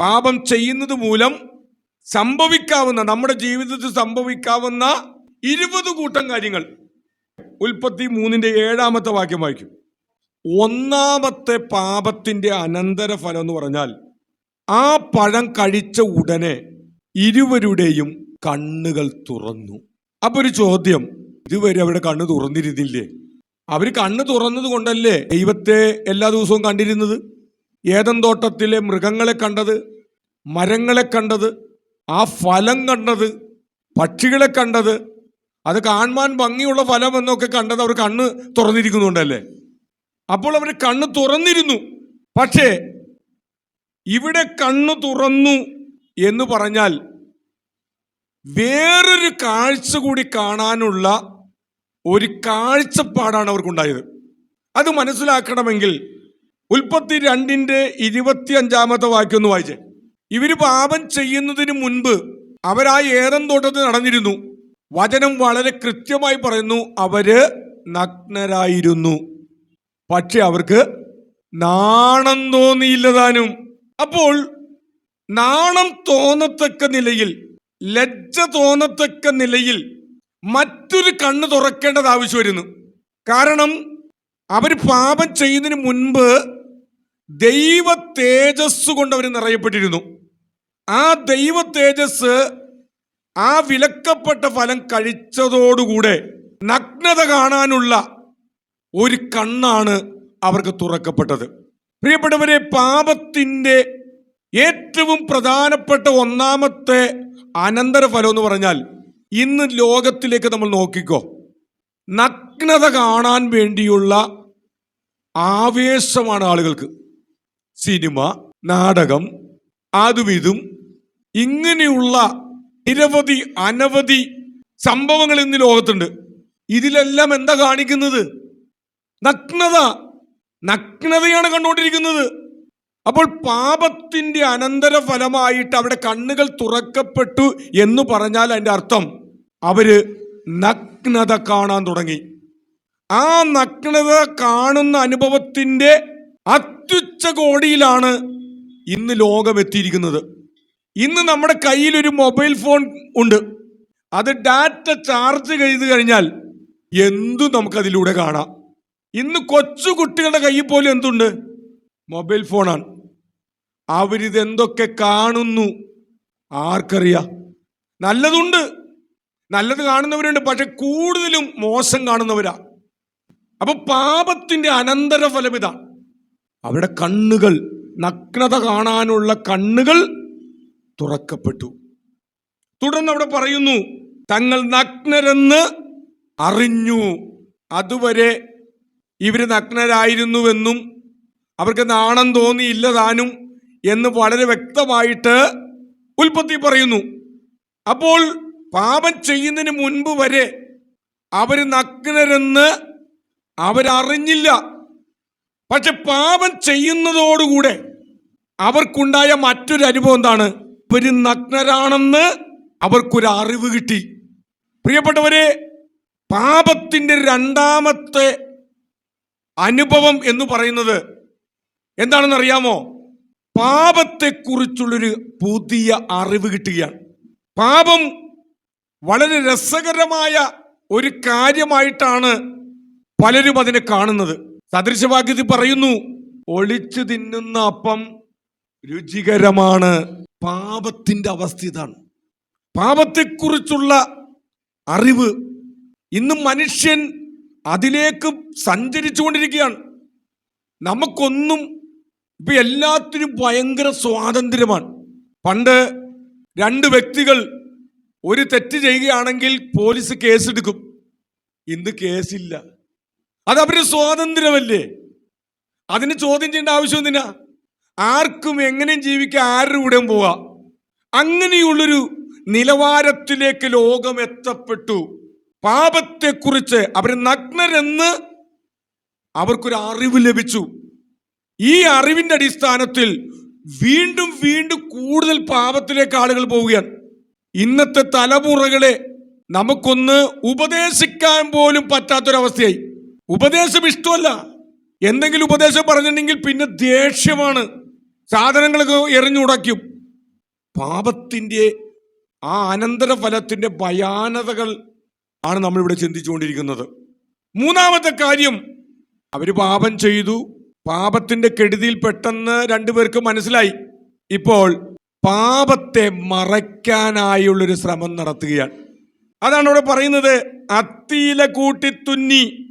പാപം ചെയ്യുന്നത് മൂലം സംഭവിക്കാവുന്ന നമ്മുടെ ജീവിതത്തിൽ സംഭവിക്കാവുന്ന ഇരുപത് കൂട്ടം കാര്യങ്ങൾ. ഉൽപ്പത്തി മൂന്നിന്റെ ഏഴാമത്തെ വാക്യം വായിക്കും. ഒന്നാമത്തെ പാപത്തിന്റെ അനന്തര ഫലം എന്ന് പറഞ്ഞാൽ ആ പഴം കഴിച്ച ഉടനെ ഇരുവരുടെയും കണ്ണുകൾ തുറന്നു. അപ്പൊ ഒരു ചോദ്യം ഇതുവരെ അവരുടെ കണ്ണ് തുറന്നിരുന്നില്ലേ? അവർ കണ്ണ് തുറന്നത് കൊണ്ടല്ലേ ദൈവത്തെ എല്ലാ ദിവസവും കണ്ടിരുന്നത്? ഏതൻ തോട്ടത്തിലെ മൃഗങ്ങളെ കണ്ടത് മരങ്ങളെ കണ്ടത് ആ ഫലം കണ്ടത് പക്ഷികളെ കണ്ടത് അത് കാണുവാൻ ഭംഗിയുള്ള ഫലം എന്നൊക്കെ കണ്ടത് അവർ കണ്ണ് തുറന്നിരിക്കുന്നുണ്ടല്ലേ? അപ്പോൾ അവർ കണ്ണ് തുറന്നിരുന്നു. പക്ഷേ ഇവിടെ കണ്ണ് തുറന്നു എന്ന് പറഞ്ഞാൽ വേറൊരു കാഴ്ച കൂടി കാണാനുള്ള ഒരു കാഴ്ചപ്പാടാണ് അവർക്കുണ്ടായത്. അത് മനസ്സിലാക്കണമെങ്കിൽ ഉൽപ്പത്തി രണ്ടിന്റെ ഇരുപത്തിയഞ്ചാമത്തെ വാക്യം ഒന്ന് വായിച്ചേ. ഇവർ പാപം ചെയ്യുന്നതിന് മുൻപ് അവരാ ഏതം തോട്ടത്തിൽ നടന്നിരുന്നു. വചനം വളരെ കൃത്യമായി പറയുന്നു അവർ നഗ്നരായിരുന്നു. പക്ഷെ അവർക്ക് നാണം തോന്നിയില്ലതാനും. അപ്പോൾ നാണം തോന്നത്തക്ക നിലയിൽ ലജ്ജ തോന്നത്തക്ക നിലയിൽ മറ്റൊരു കണ്ണ് തുറക്കേണ്ടത് ആവശ്യം വരുന്നു. കാരണം അവർ പാപം ചെയ്യുന്നതിന് മുൻപ് ദൈവ തേജസ് കൊണ്ട് അവർ നിറയപ്പെട്ടിരുന്നു. ആ ദൈവ തേജസ് ആ വിലക്കപ്പെട്ട ഫലം കഴിച്ചതോടുകൂടെ നഗ്നത കാണാനുള്ള ഒരു കണ്ണാണ് അവർക്ക് തുറക്കപ്പെട്ടത്. പ്രിയപ്പെട്ടവരെ പാപത്തിന്റെ ഏറ്റവും പ്രധാനപ്പെട്ട ഒന്നാമത്തെ അനന്തരഫലം എന്ന് പറഞ്ഞാൽ ഇന്ന് ലോകത്തിലേക്ക് നമ്മൾ നോക്കിക്കോ. നഗ്നത കാണാൻ വേണ്ടിയുള്ള ആവേശമാണ് ആളുകൾക്ക്. സിനിമ നാടകം അതും ഇതും ഇങ്ങനെയുള്ള നിരവധി അനവധി സംഭവങ്ങൾ ഇന്ന് ലോകത്തുണ്ട്. ഇതിലെല്ലാം എന്താ കാണിക്കുന്നത്? നഗ്നത. നഗ്നതയാണ് കണ്ടുകൊണ്ടിരിക്കുന്നത്. അപ്പോൾ പാപത്തിന്റെ അനന്തര ഫലമായിട്ട് അവിടെ കണ്ണുകൾ തുറക്കപ്പെട്ടു എന്ന് പറഞ്ഞാൽ അതിന്റെ അർത്ഥം അവർ നഗ്നത കാണാൻ തുടങ്ങി. ആ നഗ്നത കാണുന്ന അനുഭവത്തിന്റെ അത്യുച്ച കോടിയിലാണ് ഇന്ന് ലോകം എത്തിയിരിക്കുന്നത് ഇന്ന് നമ്മുടെ കയ്യിലൊരു മൊബൈൽ ഫോൺ ഉണ്ട്. അത് ഡാറ്റ ചാർജ് ചെയ്ത് കഴിഞ്ഞാൽ എന്തും നമുക്കതിലൂടെ കാണാം. ഇന്ന് കൊച്ചു കുട്ടികളുടെ കയ്യിൽ പോലും എന്തുണ്ട്? മൊബൈൽ ഫോണാണ്. അവരിതെന്തൊക്കെ കാണുന്നു? ആർക്കറിയാം. നല്ലതുണ്ട്. നല്ലത് കാണുന്നവരുണ്ട് പക്ഷെ കൂടുതലും മോശം കാണുന്നവരാ. അപ്പൊ പാപത്തിന്റെ അനന്തരഫലം ഇതാണ് അവിടെ കണ്ണുകൾ നഗ്നത കാണാനുള്ള കണ്ണുകൾ തുറക്കപ്പെട്ടു. തുടർന്ന് അവിടെ പറയുന്നു തങ്ങൾ നഗ്നരെന്ന് അറിഞ്ഞു. അതുവരെ ഇവർ നഗ്നരായിരുന്നുവെന്നും അവർക്ക് നാണം തോന്നിയില്ല താനും എന്ന് വളരെ വ്യക്തമായിട്ട് ഉൽപ്പത്തി പറയുന്നു. അപ്പോൾ പാപം ചെയ്യുന്നതിന് മുൻപ് വരെ അവർ നഗ്നരെന്ന് അവരറിഞ്ഞില്ല. പക്ഷെ പാപം ചെയ്യുന്നതോടുകൂടെ അവർക്കുണ്ടായ മറ്റൊരു അനുഭവം എന്താണ്? ഒരു നഗ്നരാണെന്ന് അവർക്കൊരു അറിവ് കിട്ടി. പ്രിയപ്പെട്ടവരെ പാപത്തിന്റെ രണ്ടാമത്തെ അനുഭവം എന്ന് പറയുന്നത് എന്താണെന്നറിയാമോ? പാപത്തെക്കുറിച്ചുള്ളൊരു പുതിയ അറിവ് കിട്ടുകയാണ്. പാപം വളരെ രസകരമായ ഒരു കാര്യമായിട്ടാണ് പലരും അതിനെ കാണുന്നത്. സദൃശവാക്യത്തിൽ പറയുന്നു ഒളിച്ചു തിന്നുന്ന അപ്പം രുചികരമാണ്. പാപത്തിന്റെ അവസ്ഥ ഇതാണ്. പാപത്തെക്കുറിച്ചുള്ള അറിവ് ഇന്ന് മനുഷ്യൻ അതിലേക്ക് സഞ്ചരിച്ചു കൊണ്ടിരിക്കുകയാണ് നമുക്കൊന്നും ഇപ്പൊ എല്ലാത്തിനും ഭയങ്കര സ്വാതന്ത്ര്യമാണ്. പണ്ട് രണ്ട് വ്യക്തികൾ ഒരു തെറ്റ് ചെയ്യുകയാണെങ്കിൽ പോലീസ് കേസെടുക്കും. ഇന്ന് കേസില്ല. അത് അവരുടെ സ്വാതന്ത്ര്യമല്ലേ അതിന് ചോദ്യം ചെയ്യേണ്ട ആവശ്യം എന്തിനാ? ആർക്കും എങ്ങനെയും ജീവിക്കുക ആരുടെ കൂടെയും പോവാം? അങ്ങനെയുള്ളൊരു നിലവാരത്തിലേക്ക് ലോകം എത്തപ്പെട്ടു. പാപത്തെക്കുറിച്ച് അവർ നഗ്നരെന്ന് അവർക്കൊരു അറിവ് ലഭിച്ചു. ഈ അറിവിന്റെ അടിസ്ഥാനത്തിൽ വീണ്ടും വീണ്ടും കൂടുതൽ പാപത്തിലേക്ക് ആളുകൾ പോവുകയാണ്. ഇന്നത്തെ തലമുറകളെ നമുക്കൊന്ന് ഉപദേശിക്കാൻ പോലും പറ്റാത്തൊരവസ്ഥയായി. ഉപദേശം ഇഷ്ടമല്ല. എന്തെങ്കിലും ഉപദേശം പറഞ്ഞിട്ടുണ്ടെങ്കിൽ പിന്നെ ദേഷ്യമാണ്. സാധനങ്ങളൊക്കെ എറിഞ്ഞുടയ്ക്കും പാപത്തിന്റെ ആ അനന്തരഫലത്തിന്റെ ഭയാനതകൾ ആണ് നമ്മളിവിടെ ചിന്തിച്ചുകൊണ്ടിരിക്കുന്നത്. മൂന്നാമത്തെ കാര്യം അവർ പാപം ചെയ്തു. പാപത്തിന്റെ കെടുതിയിൽ പെട്ടെന്ന് രണ്ടുപേർക്ക് മനസ്സിലായി. ഇപ്പോൾ പാപത്തെ മറയ്ക്കാനായുള്ളൊരു ശ്രമം നടത്തുകയാണ്. അതാണ് ഇവിടെ പറയുന്നത് അത്തിയില കൂട്ടിത്തുന്നി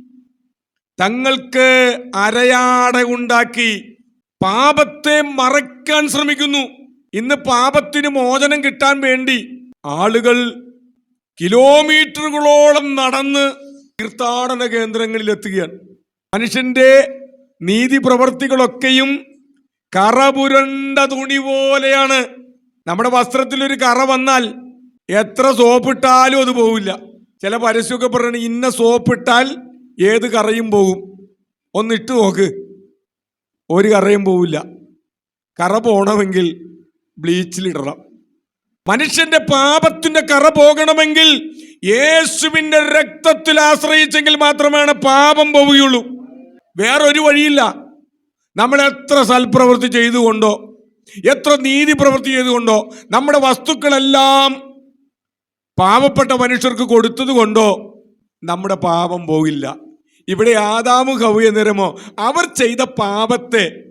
തങ്ങൾക്ക് അരയാട ഉണ്ടാക്കി പാപത്തെ മറയ്ക്കാൻ ശ്രമിക്കുന്നു. ഇന്ന് പാപത്തിന് മോചനം കിട്ടാൻ വേണ്ടി ആളുകൾ കിലോമീറ്ററുകളോളം നടന്ന് തീർത്ഥാടന കേന്ദ്രങ്ങളിൽ എത്തുകയാണ്. മനുഷ്യന്റെ നീതി പ്രവർത്തികളൊക്കെയും കറപുരണ്ട തുണി പോലെയാണ്. നമ്മുടെ വസ്ത്രത്തിൽ ഒരു കറ വന്നാൽ എത്ര സോപ്പിട്ടാലും അത് പോവില്ല. ചില പരസ്യമൊക്കെ പറയണ ഇന്ന സോപ്പിട്ടാൽ ഏത് കറയും പോകും? ഒന്നിട്ട് നോക്ക്. ഒരു കറയും പോവില്ല. കറ പോണമെങ്കിൽ ബ്ലീച്ചിലിടണം മനുഷ്യന്റെ പാപത്തിന്റെ കറ പോകണമെങ്കിൽ യേശുവിന്റെ രക്തത്തിൽ ആശ്രയിച്ചെങ്കിൽ മാത്രമാണ് പാപം പോവുകയുള്ളൂ. വേറൊരു വഴിയില്ല. നമ്മൾ എത്ര സൽപ്രവൃത്തി ചെയ്തുകൊണ്ടോ എത്ര നീതി പ്രവൃത്തി ചെയ്തുകൊണ്ടോ നമ്മുടെ വസ്തുക്കളെല്ലാം പാവപ്പെട്ട മനുഷ്യർക്ക് കൊടുത്തത് കൊണ്ടോ നമ്മുടെ പാപം പോകില്ല ഇവിടെ ആദാമു ഹവ്യ നിരമോ അവർ ചെയ്ത പാപത്തെ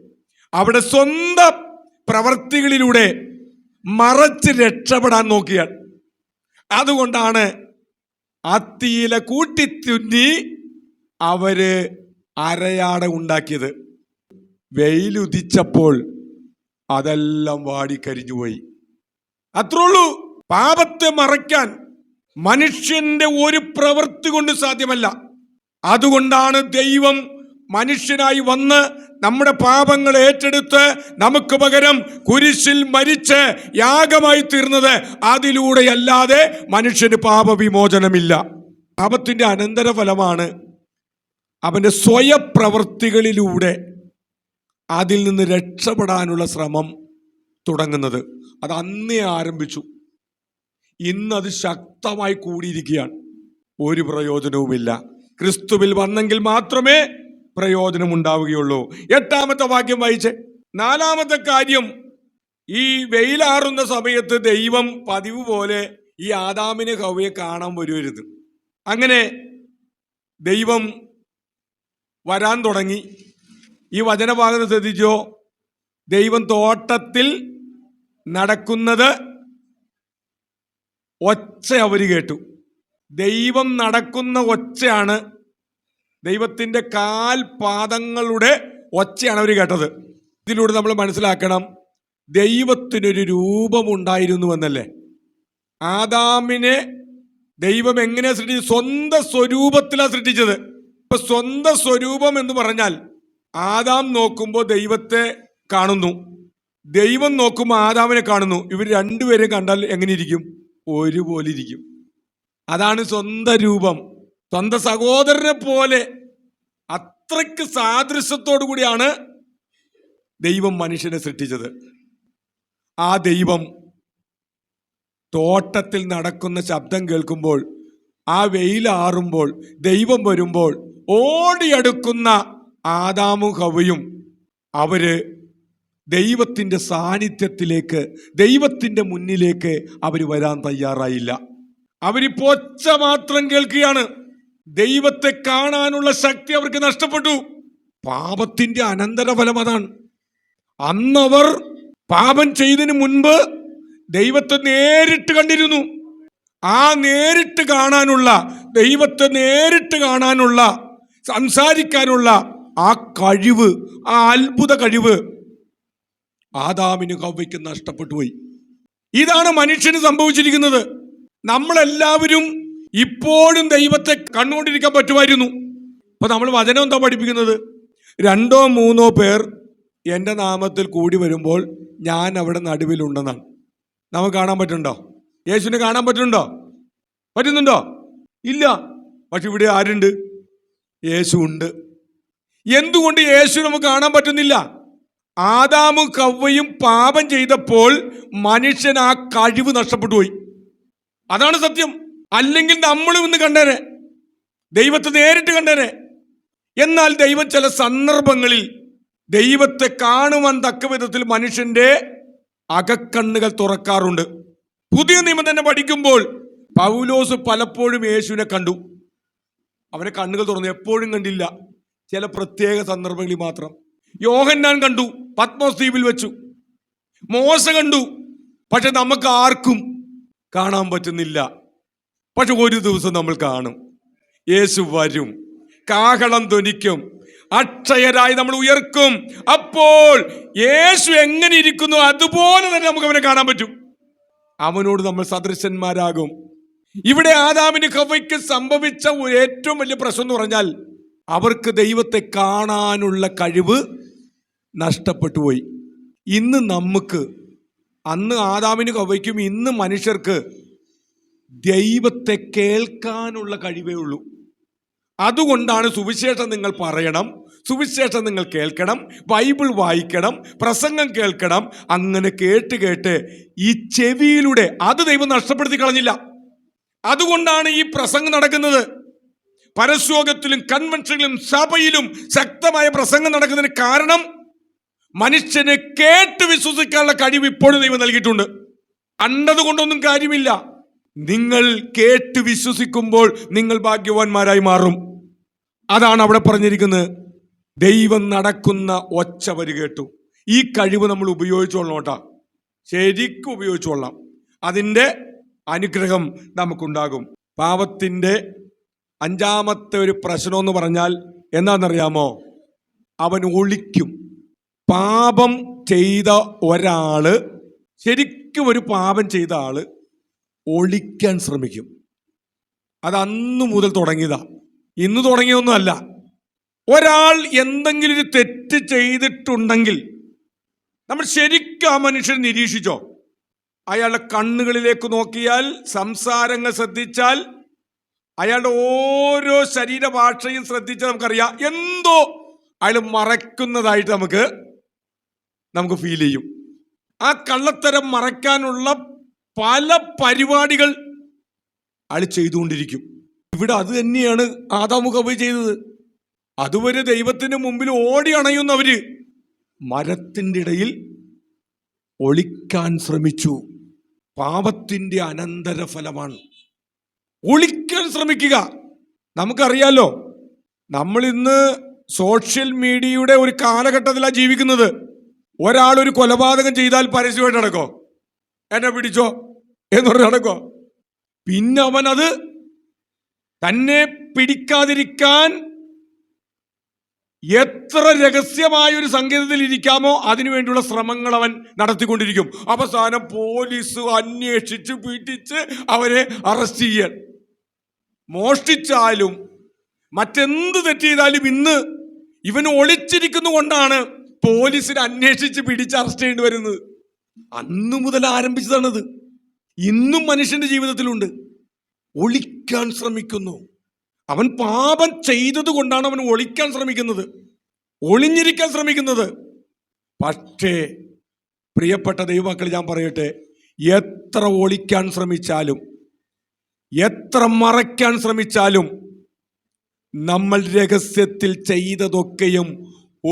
അവിടെ സ്വന്തം പ്രവർത്തികളിലൂടെ മറച്ച് രക്ഷപ്പെടാൻ നോക്കിയാൽ അതുകൊണ്ടാണ് അത്തിയില കൂട്ടിത്തുന്നി അവർ അരയാട ഉണ്ടാക്കിയത്. വെയിലുദിച്ചപ്പോൾ അതെല്ലാം വാടിക്കരിഞ്ഞുപോയി. അത്രേ ഉള്ളൂ പാപത്തെ മറയ്ക്കാൻ മനുഷ്യന്റെ ഒരു പ്രവൃത്തി കൊണ്ട് സാധ്യമല്ല. അതുകൊണ്ടാണ് ദൈവം മനുഷ്യനായി വന്ന് നമ്മുടെ പാപങ്ങൾ ഏറ്റെടുത്ത് നമുക്ക് പകരം കുരിശിൽ മരിച്ച് യാഗമായി തീർന്നത് അതിലൂടെയല്ലാതെ മനുഷ്യന് പാപവിമോചനമില്ല. പാപത്തിന്റെ അനന്തരഫലമാണ് അവന്റെ സ്വയപ്രവൃത്തികളിലൂടെ അതിൽ നിന്ന് രക്ഷപ്പെടാനുള്ള ശ്രമം തുടങ്ങുന്നത്. അത് അന്നേ ആരംഭിച്ചു. ഇന്നത് ശക്തമായി കൂടിയിരിക്കുകയാണ്. ഒരു പ്രയോജനവുമില്ല. ക്രിസ്തുവിൽ വന്നെങ്കിൽ മാത്രമേ പ്രയോജനം ഉണ്ടാവുകയുള്ളൂ എട്ടാമത്തെ വാക്യം വായിച്ചേ. നാലാമത്തെ കാര്യം ഈ വെയിലാറുന്ന സമയത്ത് ദൈവം പതിവ് പോലെ ഈ ആദാമിനെ ഹവയെ കാണാൻ വരുവരുത്. അങ്ങനെ ദൈവം വരാൻ തുടങ്ങി. ഈ വചനഭാഗത്ത് ശ്രദ്ധിച്ചോ? ദൈവം തോട്ടത്തിൽ നടക്കുന്നത് ഒച്ച അവർ കേട്ടു. ദൈവം നടക്കുന്ന ഒച്ചയാണ് ദൈവത്തിന്റെ കാൽപാദങ്ങളുടെ ഒച്ചയാണ് അവർ കേട്ടത്. ഇതിലൂടെ നമ്മൾ മനസ്സിലാക്കണം ദൈവത്തിനൊരു രൂപമുണ്ടായിരുന്നു എന്നല്ലേ? ആദാമിനെ ദൈവം എങ്ങനെ സൃഷ്ടിച്ചു? സ്വന്തം സ്വരൂപത്തിലാണ് സൃഷ്ടിച്ചത്. ഇപ്പൊ സ്വന്തം സ്വരൂപം എന്ന് പറഞ്ഞാൽ ആദാം നോക്കുമ്പോൾ ദൈവത്തെ കാണുന്നു. ദൈവം നോക്കുമ്പോൾ ആദാമിനെ കാണുന്നു. ഇവർ രണ്ടുപേരെയും കണ്ടാൽ എങ്ങനെ ഇരിക്കും? ഒരുപോലെ ഇരിക്കും. അതാണ് സ്വന്തം രൂപം. സ്വന്തം സഹോദരനെ പോലെ അത്രയ്ക്ക് സാദൃശ്യത്തോടു കൂടിയാണ് ദൈവം മനുഷ്യനെ സൃഷ്ടിച്ചത്. ആ ദൈവം തോട്ടത്തിൽ നടക്കുന്ന ശബ്ദം കേൾക്കുമ്പോൾ ആ വെയിലാറുമ്പോൾ ദൈവം വരുമ്പോൾ ഓടിയെടുക്കുന്ന ആദാമും ഹവയും അവർ ദൈവത്തിന്റെ സാന്നിധ്യത്തിലേക്ക് ദൈവത്തിന്റെ മുന്നിലേക്ക് അവർ വരാൻ തയ്യാറായില്ല. അവരിപ്പോ ഒച്ച മാത്രം കേൾക്കുകയാണ്. ദൈവത്തെ കാണാനുള്ള ശക്തി അവർക്ക് നഷ്ടപ്പെട്ടു. പാപത്തിന്റെ അനന്തരഫലം അതാണ്. അന്നവർ പാപം ചെയ്തതിന് മുൻപ് ദൈവത്തെ നേരിട്ട് കണ്ടിരുന്നു. ആ നേരിട്ട് കാണാനുള്ള ദൈവത്തെ നേരിട്ട് കാണാനുള്ള സംസാരിക്കാനുള്ള ആ കഴിവ് ആ അത്ഭുത കഴിവ് ആദാമിന് കവ്വയ്ക്ക് നഷ്ടപ്പെട്ടു പോയി. ഇതാണ് മനുഷ്യന് സംഭവിച്ചിരിക്കുന്നത്. നമ്മളെല്ലാവരും ഇപ്പോഴും ദൈവത്തെ കണ്ടുകൊണ്ടിരിക്കാൻ പറ്റുമായിരുന്നു. അപ്പൊ നമ്മൾ വചനം എന്താ പഠിപ്പിക്കുന്നത്? രണ്ടോ മൂന്നോ പേർ എന്റെ നാമത്തിൽ കൂടി വരുമ്പോൾ ഞാൻ അവിടെ നടുവിലുണ്ടെന്നാണ്. നമുക്ക് കാണാൻ പറ്റുന്നുണ്ടോ? യേശുവിനെ കാണാൻ പറ്റുന്നുണ്ടോ? പറ്റുന്നുണ്ടോ? ഇല്ല. പക്ഷെ ഇവിടെ ആരുണ്ട്? യേശു ഉണ്ട്. എന്തുകൊണ്ട് യേശു നമുക്ക് കാണാൻ പറ്റുന്നില്ല? ആദാമും കവ്വയും പാപം ചെയ്തപ്പോൾ മനുഷ്യൻ ആ കഴിവ് നഷ്ടപ്പെട്ടു പോയി. അതാണ് സത്യം. അല്ലെങ്കിൽ നമ്മളും ഇന്ന് കണ്ടേനെ. ദൈവത്തെ നേരിട്ട് കണ്ടേനെ. എന്നാൽ ദൈവം ചില സന്ദർഭങ്ങളിൽ ദൈവത്തെ കാണുവാൻ തക്ക വിധത്തിൽ മനുഷ്യന്റെ അകക്കണ്ണുകൾ തുറക്കാറുണ്ട്. പുതിയ നിയമം തന്നെ പഠിക്കുമ്പോൾ പൗലോസ് പലപ്പോഴും യേശുവിനെ കണ്ടു. അവനെ കണ്ണുകൾ തുറന്നു. എപ്പോഴും കണ്ടില്ല. ചില പ്രത്യേക സന്ദർഭങ്ങളിൽ മാത്രം. യോഹന്നാൻ കണ്ടു. പത്മോസ് ദ്വീപിൽ വെച്ചു. മോശ കണ്ടു. പക്ഷെ നമുക്ക് ആർക്കും കാണാൻ പറ്റുന്നില്ല. പക്ഷെ ഒരു ദിവസം നമ്മൾ കാണും. യേശു വരും. കാഹളം ധ്വനിക്കും. അക്ഷയരായി നമ്മൾ ഉയർക്കും. അപ്പോൾ യേശു എങ്ങനെ ഇരിക്കുന്നു അതുപോലെ തന്നെ നമുക്ക് അവനെ കാണാൻ പറ്റും. അവനോട് നമ്മൾ സദൃശന്മാരാകും. ഇവിടെ ആദാമിന് കവയ്ക്ക് സംഭവിച്ച ഏറ്റവും വലിയ പ്രശ്നം എന്ന് പറഞ്ഞാൽ അവർക്ക് ദൈവത്തെ കാണാനുള്ള കഴിവ് നഷ്ടപ്പെട്ടു പോയി. ഇന്ന് നമുക്ക് അന്ന് ആദാമിന് കവയ്ക്കും ഇന്ന് മനുഷ്യർക്ക് ദൈവത്തെ കേൾക്കാനുള്ള കഴിവേ ഉള്ളൂ. അതുകൊണ്ടാണ് സുവിശേഷം നിങ്ങൾ പറയണം സുവിശേഷം നിങ്ങൾ കേൾക്കണം ബൈബിൾ വായിക്കണം പ്രസംഗം കേൾക്കണം. അങ്ങനെ കേട്ട് കേട്ട് ഈ ചെവിയിലൂടെ അത് ദൈവം നഷ്ടപ്പെടുത്തി കളഞ്ഞില്ല. അതുകൊണ്ടാണ് ഈ പ്രസംഗം നടക്കുന്നത്. പരസ്യോഗത്തിലും കൺവെൻഷനിലും സഭയിലും ശക്തമായ പ്രസംഗം നടക്കുന്നതിന് കാരണം മനുഷ്യനെ കേട്ട് വിശ്വസിക്കാനുള്ള കഴിവ് ഇപ്പോഴും ദൈവം നൽകിയിട്ടുണ്ട്. കണ്ടതുകൊണ്ടൊന്നും കാര്യമില്ല. നിങ്ങൾ കേട്ട് വിശ്വസിക്കുമ്പോൾ നിങ്ങൾ ഭാഗ്യവാന്മാരായി മാറും. അതാണ് അവിടെ പറഞ്ഞിരിക്കുന്നത്. ദൈവം നടക്കുന്ന ഒച്ച വരി കേട്ടു. ഈ കഴിവ് നമ്മൾ ഉപയോഗിച്ചോളണം കേട്ടാ. ശരിക്കും ഉപയോഗിച്ചോളാം അതിന്റെ അനുഗ്രഹം നമുക്കുണ്ടാകും. പാപത്തിന്റെ അഞ്ചാമത്തെ ഒരു പ്രശ്നം എന്ന് പറഞ്ഞാൽ എന്താണെന്നറിയാമോ? അവൻ ഒളിക്കും. പാപം ചെയ്ത ഒരാൾ ശരിക്കും ഒരു പാപം ചെയ്ത ആൾ ഒളിക്കാൻ ശ്രമിക്കും. അത് അന്ന് മുതൽ തുടങ്ങിയതാ. ഇന്ന് തുടങ്ങിയൊന്നുമല്ല. ഒരാൾ എന്തെങ്കിലും ഒരു തെറ്റ് ചെയ്തിട്ടുണ്ടെങ്കിൽ നമ്മൾ ശരിക്കും ആ മനുഷ്യൻ നിരീക്ഷിച്ചോ? അയാളുടെ കണ്ണുകളിലേക്ക് നോക്കിയാൽ സംസാരങ്ങൾ ശ്രദ്ധിച്ചാൽ അയാളുടെ ഓരോ ശരീരഭാഷയും ശ്രദ്ധിച്ചാൽ നമുക്കറിയാം. എന്തോ അയാൾ മറക്കുന്നതായിട്ട് നമുക്ക് നമുക്ക് ഫീൽ ചെയ്യും. ആ കള്ളത്തരം മറയ്ക്കാനുള്ള പല പരിപാടികൾ അയാൾ ചെയ്തുകൊണ്ടിരിക്കും. ഇവിടെ അത് തന്നെയാണ് ആദാമുഖബ് ചെയ്തത്. അതുവരെ ദൈവത്തിന് മുമ്പിൽ ഓടി അണയുന്നവര് മരത്തിന്റെ ഇടയിൽ ഒളിക്കാൻ ശ്രമിച്ചു. പാപത്തിന്റെ അനന്തര ഫലമാണ് ഒളിക്കാൻ ശ്രമിക്കുക. നമുക്കറിയാലോ നമ്മൾ ഇന്ന് സോഷ്യൽ മീഡിയയുടെ ഒരു കാലഘട്ടത്തിലാണ് ജീവിക്കുന്നത്. ഒരാൾ ഒരു കൊലപാതകം ചെയ്താൽ പരസ്യമായിട്ട് നടക്കോ? എന്നെ പിടിച്ചോ? എന്ന് പറഞ്ഞ് നടക്കോ? പിന്നെ അവൻ അത് തന്നെ പിടിക്കാതിരിക്കാൻ എത്ര രഹസ്യമായ ഒരു സങ്കേതത്തിൽ ഇരിക്കാമോ അതിനുവേണ്ടിയുള്ള ശ്രമങ്ങൾ അവൻ നടത്തിക്കൊണ്ടിരിക്കും. അവസാനം പോലീസ് അന്വേഷിച്ച് പീഡിച്ച് അവരെ അറസ്റ്റ് ചെയ്യാൻ. മോഷ്ടിച്ചാലും മറ്റെന്ത് തെറ്റ് ചെയ്താലും ഇന്ന് ഇവൻ ഒളിച്ചിരിക്കുന്നു കൊണ്ടാണ് പോലീസിനെ അന്വേഷിച്ച് പിടിച്ച് അറസ്റ്റ് ചെയ്യേണ്ടി വരുന്നത്. അന്നു മുതൽ ആരംഭിച്ചതാണത്. ഇന്നും മനുഷ്യന്റെ ജീവിതത്തിലുണ്ട്. ഒളിക്കാൻ ശ്രമിക്കുന്നു. അവൻ പാപം ചെയ്തത് കൊണ്ടാണ് അവൻ ഒളിക്കാൻ ശ്രമിക്കുന്നത്. ഒളിഞ്ഞിരിക്കാൻ ശ്രമിക്കുന്നത്. പക്ഷേ പ്രിയപ്പെട്ട ദൈവമക്കൾ ഞാൻ പറയട്ടെ. എത്ര ഒളിക്കാൻ ശ്രമിച്ചാലും എത്ര മറയ്ക്കാൻ ശ്രമിച്ചാലും നമ്മൾ രഹസ്യത്തിൽ ചെയ്തതൊക്കെയും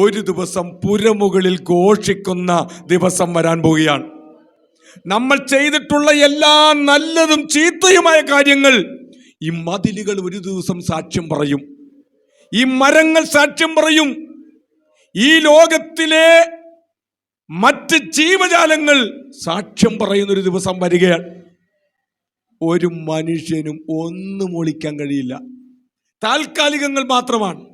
ഒരു ദിവസം പുരമുകളിൽ ഘോഷിക്കുന്ന ദിവസം വരാൻ പോവുകയാണ്. നമ്മൾ ചെയ്തിട്ടുള്ള എല്ലാ നല്ലതും ചീത്തയുമായ കാര്യങ്ങൾ ഈ മതിലുകൾ ഒരു ദിവസം സാക്ഷ്യം പറയും. ഈ മരങ്ങൾ സാക്ഷ്യം പറയും. ഈ ലോകത്തിലെ മറ്റ് ജീവജാലങ്ങൾ സാക്ഷ്യം പറയുന്ന ഒരു ദിവസം വരികയാണ്. ഒരു മനുഷ്യനും ഒന്നും ഒളിക്കാൻ കഴിയില്ല. താൽക്കാലികങ്ങൾ മാത്രമാണ്.